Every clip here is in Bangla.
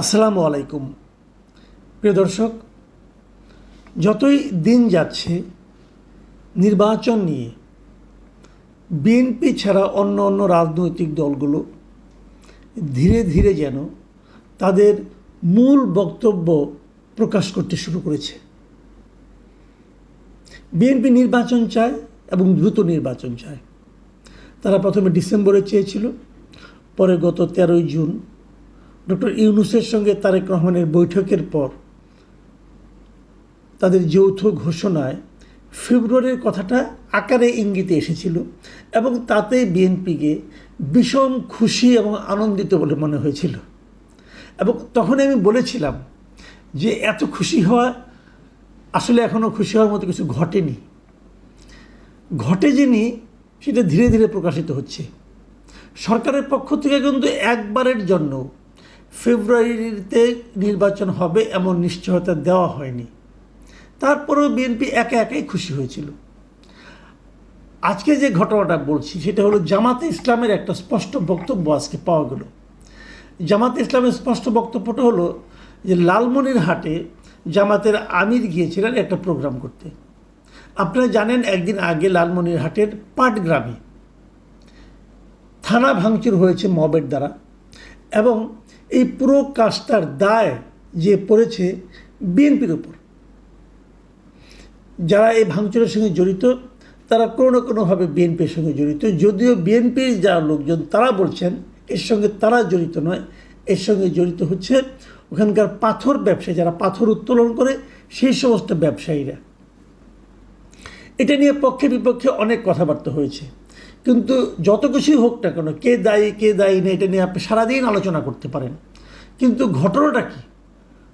আসসালামু আলাইকুম। প্রিয় দর্শক, যতই দিন যাচ্ছে, নির্বাচন নিয়ে বিএনপি ছাড়া অন্য অন্য রাজনৈতিক দলগুলো ধীরে ধীরে যেন তাদের মূল বক্তব্য প্রকাশ করতে শুরু করেছে। বিএনপি নির্বাচন চায় এবং দ্রুত নির্বাচন চায়। তারা প্রথমে ডিসেম্বরে চেয়েছিল, পরে গত তেরোই জুন ডক্টর ইউনুসের সঙ্গে তারেক রহমানের বৈঠকের পর তাদের যৌথ ঘোষণায় ফেব্রুয়ারির কথাটা আকারে ইঙ্গিতে এসেছিল এবং তাতে বিএনপিকে বিষম খুশি এবং আনন্দিত বলে মনে হয়েছিল। এবং তখন আমি বলেছিলাম যে এত খুশি হওয়া আসলে এখনও খুশি হওয়ার মতো কিছু ঘটেনি। ঘটে যিনি, সেটা ধীরে ধীরে প্রকাশিত হচ্ছে। সরকারের পক্ষ থেকে কিন্তু একবারের জন্য ফেব্রুয়ারিতে নির্বাচন হবে এমন নিশ্চয়তা দেওয়া হয়নি। তারপরেও বিএনপি একা একাই খুশি হয়েছিল। আজকে যে ঘটনাটা বলছি, সেটা হলো জামাতে ইসলামের একটা স্পষ্ট বক্তব্য আজকে পাওয়া গেল। জামাতে ইসলামের স্পষ্ট বক্তব্যটা হলো যে লালমনিরহাটে জামাতের আমির গিয়েছিলেন একটা প্রোগ্রাম করতে। আপনারা জানেন, একদিন আগে লালমনির লালমনিরহাটের পাটগ্রামে থানা ভাঙচুর হয়েছে মবের দ্বারা এবং এই পুরো কাজটার দায় যে পড়েছে বিএনপির উপর। যারা এই ভাঙচুরের সঙ্গে জড়িত, তারা কোনো না কোনোভাবে বিএনপির সঙ্গে জড়িত। যদিও বিএনপির যারা লোকজন তারা বলছেন, এর সঙ্গে তারা জড়িত নয়, এর সঙ্গে জড়িত হচ্ছে ওখানকার পাথর ব্যবসায়ী, যারা পাথর উত্তোলন করে সেই সমস্ত ব্যবসায়ীরা। এটা নিয়ে পক্ষে বিপক্ষে অনেক কথাবার্তা হয়েছে। কিন্তু যত কিছুই হোক না কেন, কে দায়ী কে দায়ী না এটা নিয়ে আপনি সারাদিন আলোচনা করতে পারেন। কিন্তু ঘটনাটা কি?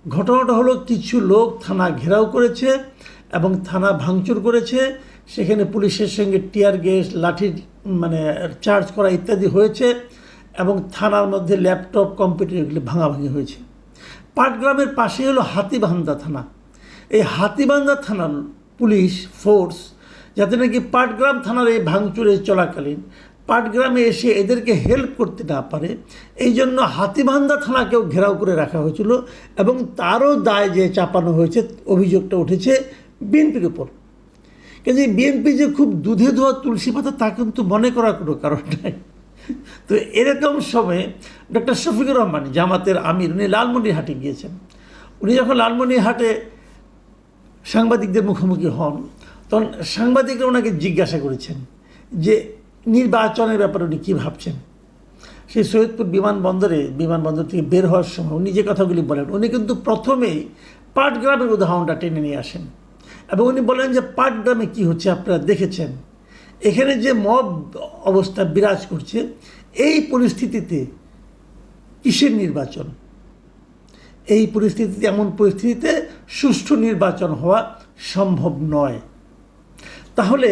ঘটনাটা হলো কিছু লোক থানা ঘেরাও করেছে এবং থানা ভাঙচুর করেছে। সেখানে পুলিশের সঙ্গে টিয়ার গ্যাস, লাঠি মানে চার্জ করা ইত্যাদি হয়েছে এবং থানার মধ্যে ল্যাপটপ, কম্পিউটার এগুলি ভাঙাভাঙি হয়েছে। পাটগ্রামের পাশে হলো হাতিবান্ধা থানা। এই হাতিবান্ধা থানার পুলিশ, ফোর্স যাতে নাকি পাটগ্রাম থানার এই ভাঙচুরে চলাকালীন পাটগ্রামে এসে এদেরকে হেল্প করতে না পারে এই জন্য হাতিবান্ধা থানাকেও ঘেরাও করে রাখা হয়েছিল এবং তারও দায় যে চাপানো হয়েছে, অভিযোগটা উঠেছে বিএনপির উপর। কিন্তু বিএনপি যে খুব দুধে ধোয়া তুলসী পাতা, তা কিন্তু মনে করার কোনো কারণ নাই। তো এরকম সময়ে ডক্টর শফিকুর রহমান জামাতের আমির, উনি লালমনিরহাটে গিয়েছেন। উনি যখন লালমনিরহাটে সাংবাদিকদের মুখোমুখি হন তখন সাংবাদিকরা ওনাকে জিজ্ঞাসা করেছেন যে নির্বাচনের ব্যাপারে উনি কী ভাবছেন? সেই সৈয়দপুর বিমানবন্দরে, বিমানবন্দর থেকে বের হওয়ার সময় উনি যে কথাগুলি বলেন, উনি কিন্তু প্রথমেই পাটগ্রামের উদাহরণটা টেনে নিয়ে আসেন এবং উনি বলেন যে পাটগ্রামে কী হচ্ছে আপনারা দেখেছেন? এখানে যে মব অবস্থা বিরাজ করছে, এই পরিস্থিতিতে কিসের নির্বাচন? এই পরিস্থিতিতে, এমন পরিস্থিতিতে সুষ্ঠু নির্বাচন হওয়া সম্ভব নয়। তাহলে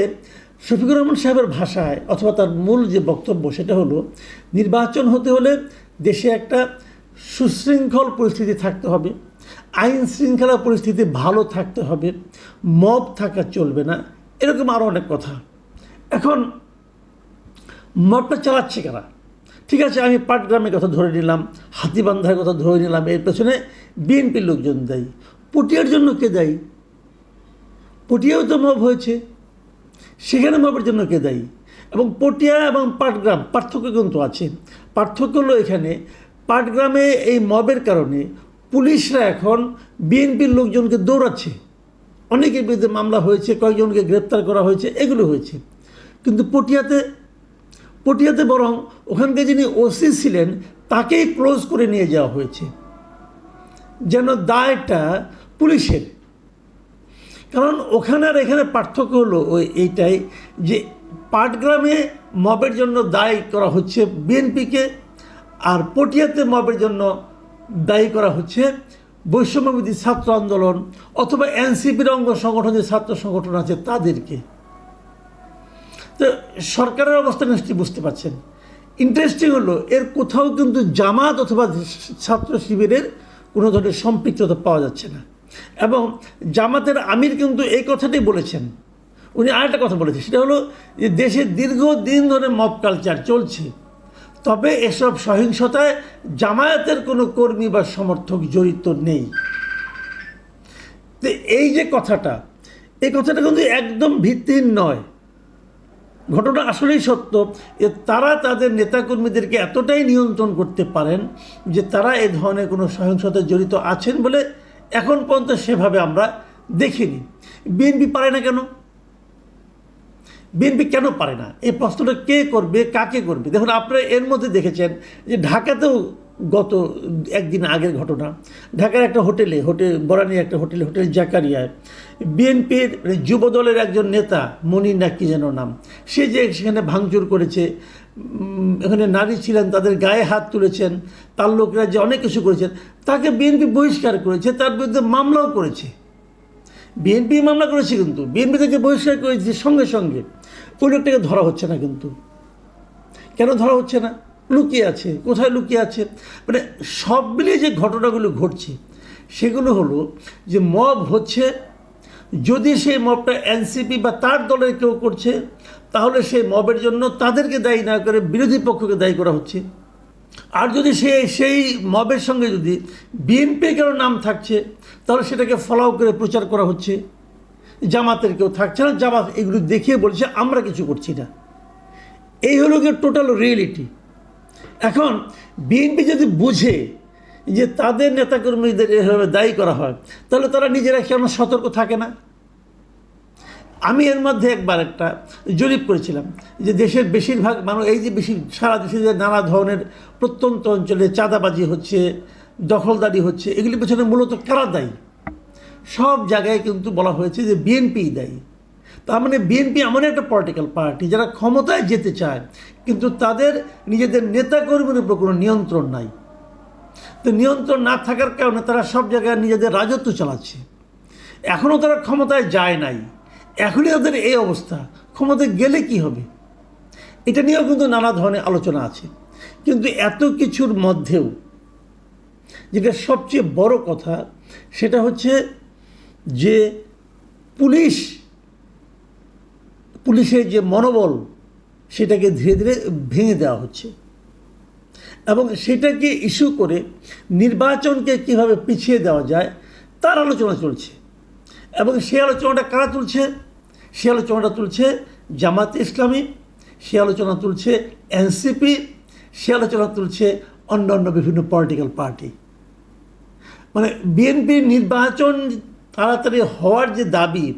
শফিকুর রহমান সাহেবের ভাষায় অথবা তার মূল যে বক্তব্য সেটা হলো, নির্বাচন হতে হলে দেশে একটা সুশৃঙ্খল পরিস্থিতি থাকতে হবে, আইন শৃঙ্খলা পরিস্থিতি ভালো থাকতে হবে, মব থাকা চলবে না, এরকম আরও অনেক কথা। এখন মবটা চালাচ্ছে কারা? ঠিক আছে, আমি পাটগ্রামের কথা ধরে নিলাম, হাতিবান্ধার কথা ধরে নিলাম, এর পেছনে বিএনপির লোকজন দেয়, পটিয়ার জন্য কে দেয়? পটিয়াও তো মব হয়েছে। সেখানে মবের জন্য কে দায়ী? এবং পটিয়া এবং পাটগ্রাম, পার্থক্য কিন্তু আছে? পার্থক্য হলো এখানে, পাটগ্রামে এই মবের কারণে পুলিশরা এখন বিএনপির লোকজনকে দৌড়াচ্ছে। অনেকের বিরুদ্ধে মামলা হয়েছে, কয়েকজনকে গ্রেপ্তার করা হয়েছে, এগুলো হয়েছে। কিন্তু পটিয়াতে পটিয়াতে বরং ওখানকে যিনি ওসি ছিলেন, তাকেই ক্লোজ করে নিয়ে যাওয়া হয়েছে। যেন দায়টা পুলিশের। কারণ ওখানে আর এখানে পার্থক্য হলো ওই এইটাই যে পাটগ্রামে মবের জন্য দায়ী করা হচ্ছে বিএনপিকে আর পটিয়াতে মবের জন্য দায়ী করা হচ্ছে বৈষম্যবিধি ছাত্র আন্দোলন অথবা এনসিপির অঙ্গ সংগঠন যে ছাত্র সংগঠন আছে তাদেরকে। তো সরকারের অবস্থা নিশ্চয়ই বুঝতে পারছেন। ইন্টারেস্টিং হলো এর কোথাও কিন্তু জামাত অথবা ছাত্র শিবিরের কোনো ধরনের সম্পৃক্ততা পাওয়া যাচ্ছে না। এবং জামাতের আমির কিন্তু এই কথাটাই বলেছেন। উনি আরেকটা কথা বলেছেন, সেটা হলো যে দেশে দীর্ঘদিন ধরে মব কালচার চলছে। তবে এসব সহিংসতায় জামায়াতের কোনো কর্মী বা সমর্থক জড়িত নেই। তো এই যে কথাটা, এই কথাটা কিন্তু একদম ভিত্তিহীন নয়। ঘটনা আসলেই সত্য যে তারা তাদের নেতাকর্মীদেরকে এতটাই নিয়ন্ত্রণ করতে পারেন যে তারা এ ধরনের কোনো সহিংসতায় জড়িত আছেন বলে এখন পর্যন্ত সেভাবে আমরা দেখিনি। বিএনপি পারে না কেন? বিএনপি কেন পারে না? এই প্রশ্নটা কে করবে, কাকে করবে? দেখুন, আপনারা এর মধ্যে দেখেছেন যে ঢাকাতেও গত একদিন আগের ঘটনা। ঢাকার একটা হোটেলে হোটেল বরানি একটা হোটেলে, হোটেল জাকারিয়ায় বিএনপির যুব দলের একজন নেতা, মনির না কি যেন নাম, সে যে সেখানে ভাঙচুর করেছে এখানে নারী ছিলেন, তাদের গায়ে হাত তুলেছেন, তার লোকেরা যে অনেক কিছু করেছেন, তাকে বিএনপি বহিষ্কার করেছে, তার বিরুদ্ধে মামলাও করেছে। বিএনপি মামলা করেছে কিন্তু বিএনপি থেকে বহিষ্কার করেছে সঙ্গে সঙ্গে, ওই লোকটাকে ধরা হচ্ছে না কিন্তু। কেন ধরা হচ্ছে না? লুকিয়ে আছে, কোথায় লুকিয়ে আছে? মানে সব মিলিয়ে যে ঘটনাগুলো ঘটছে, সেগুলো হলো যে মব হচ্ছে, যদি সেই মবটা এনসিপি বা তার দলের কেউ করছে, তাহলে সেই মবের জন্য তাদেরকে দায়ী না করে বিরোধী পক্ষকে দায়ী করা হচ্ছে। আর যদি সে, সেই মবের সঙ্গে যদি বিএনপি কেউ নাম থাকছে, তাহলে সেটাকে ফলাও করে প্রচার করা হচ্ছে। জামাতের কেউ থাকছে না, জামাত এগুলো দেখিয়ে বলছে, আমরা কিছু করছি না। এই হলো গিয়ে টোটাল রিয়েলিটি এখন বিএনপি যদি বুঝে যে তাদের নেতাকর্মীদের এভাবে দায়ী করা হয়, তাহলে তারা নিজেরা কেন সতর্ক থাকে না? আমি এর মধ্যে একবার একটা জরিপ করেছিলাম যে দেশের বেশিরভাগ মানুষ, এই যে বেশি সারা দেশে যে নানা ধরনের প্রত্যন্ত অঞ্চলে চাঁদাবাজি হচ্ছে, দখলদারি হচ্ছে এগুলি পেছনে মূলত কারা দায়ী? সব জায়গায় কিন্তু বলা হয়েছে যে বিএনপি দায়ী। তার মানে বিএনপি এমন একটা পলিটিক্যাল পার্টি যারা ক্ষমতায় যেতে চায়, কিন্তু তাদের নিজেদের নেতাকর্মীর উপর কোনো নিয়ন্ত্রণ নাই। তো নিয়ন্ত্রণ না থাকার কারণে তারা সব জায়গায় নিজেদের রাজত্ব চালাচ্ছে। এখনও তারা ক্ষমতায় যায় নাই। এখনই তাদের এই অবস্থা। ক্ষমতায় গেলে কি হবে? এটা নিয়েও কিন্তু নানা ধরনের আলোচনা আছে। কিন্তু এত কিছুর মধ্যেও যেটা সবচেয়ে বড় কথা, সেটা হচ্ছে যে পুলিশ পুলিশের যে মনোবল, সেটাকে ধীরে ধীরে ভেঙে দেওয়া হচ্ছে। এবং সেটাকে ইস্যু করে নির্বাচনকে কীভাবে পিছিয়ে দেওয়া যায়, তার আলোচনা চলছে। এবং সে আলোচনাটা কারা তুলছে? সে আলোচনাটা তুলছে জামাত ইসলামী সে আলোচনা তুলছে এনসিপি সে আলোচনা তুলছে অন্য অন্য বিভিন্ন পলিটিক্যাল পার্টি মানে বিএনপির নির্বাচন তাড়াতাড়ি হওয়ার যে দাবি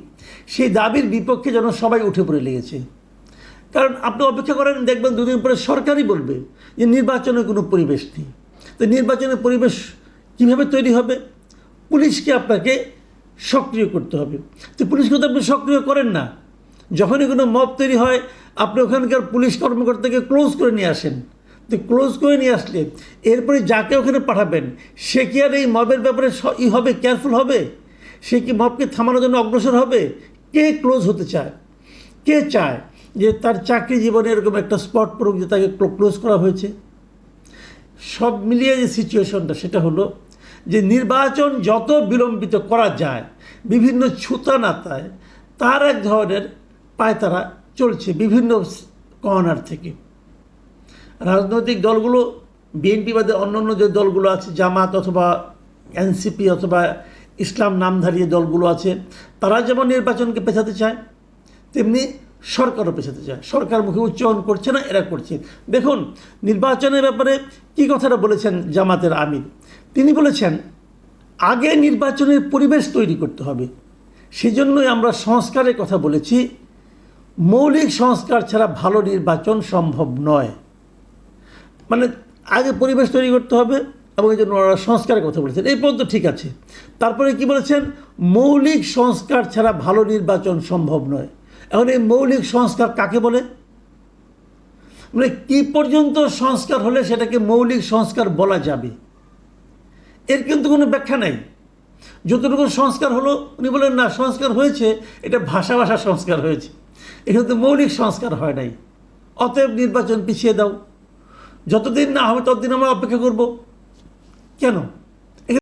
সেই দাবির বিপক্ষে যেন সবাই উঠে পড়ে লেগেছে। কারণ আপনি অপেক্ষা করেন, দেখবেন দুদিন পরে সরকারই বলবে যে নির্বাচনের কোনো পরিবেশ নেই। তো নির্বাচনের পরিবেশ কীভাবে তৈরি হবে? পুলিশকে আপনাকে সক্রিয় করতে হবে। তো পুলিশকে তো আপনি সক্রিয় করেন না। যখনই কোনো মব তৈরি হয়, আপনি ওখানকার পুলিশ কর্মকর্তাকে ক্লোজ করে নিয়ে আসেন। তো ক্লোজ করে নিয়ে আসলে এরপরে যাকে ওখানে পাঠাবেন, সে কি আর এই মবের ব্যাপারে ই হবে কেয়ারফুল হবে? সে কি মবকে থামানোর জন্য অগ্রসর হবে? কে ক্লোজ হতে চায়? কে চায় যে তার চাকরি জীবনে এরকম একটা স্পট পড়ুক যে তাকে ক্লোজ করা হয়েছে? সব মিলিয়ে যে সিচুয়েশনটা, সেটা হলো যে নির্বাচন যত বিলম্বিত করা যায়, বিভিন্ন ছুতা নাতায় তার এক ধরনের পায়তারা চলছে বিভিন্ন কর্নার থেকে। রাজনৈতিক দলগুলো, বিএনপি বাদে অন্যান্য যে দলগুলো আছে, জামাত অথবা এনসিপি অথবা ইসলাম নামধারী দলগুলো আছে, তারা যেমন নির্বাচনকে পেছাতে চায়, তেমনি সরকারও পেছাতে চায়। সরকার মুখে উচ্চারণ করছে না, এরা করছে। দেখুন, নির্বাচনের ব্যাপারে কি কথাটা বলেছেন জামাতের আমির? তিনি বলেছেন, আগে নির্বাচনের পরিবেশ তৈরি করতে হবে। সেজন্যই আমরা সংস্কারের কথা বলেছি। মৌলিক সংস্কার ছাড়া ভালো নির্বাচন সম্ভব নয়। মানে আগে পরিবেশ তৈরি করতে হবে এবং এই জন্য ওনারা সংস্কারের কথা বলেছেন, এই পর্যন্ত ঠিক আছে। তারপরে কি বলেছেন? মৌলিক সংস্কার ছাড়া ভালো নির্বাচন সম্ভব নয়। এখন এই মৌলিক সংস্কার কাকে বলে? মানে কি পর্যন্ত সংস্কার হলে সেটাকে মৌলিক সংস্কার বলা যাবে? এর কিন্তু কোনো ব্যাখ্যা নাই। যতটুকু সংস্কার হলো, উনি বলেন না, সংস্কার হয়েছে, এটা ভাষা ভাষা সংস্কার হয়েছে। এখানে তো মৌলিক সংস্কার হয় নাই। অতএব নির্বাচন পিছিয়ে দাও। যতদিন না হবে, ততদিন আমরা অপেক্ষা করব। কেন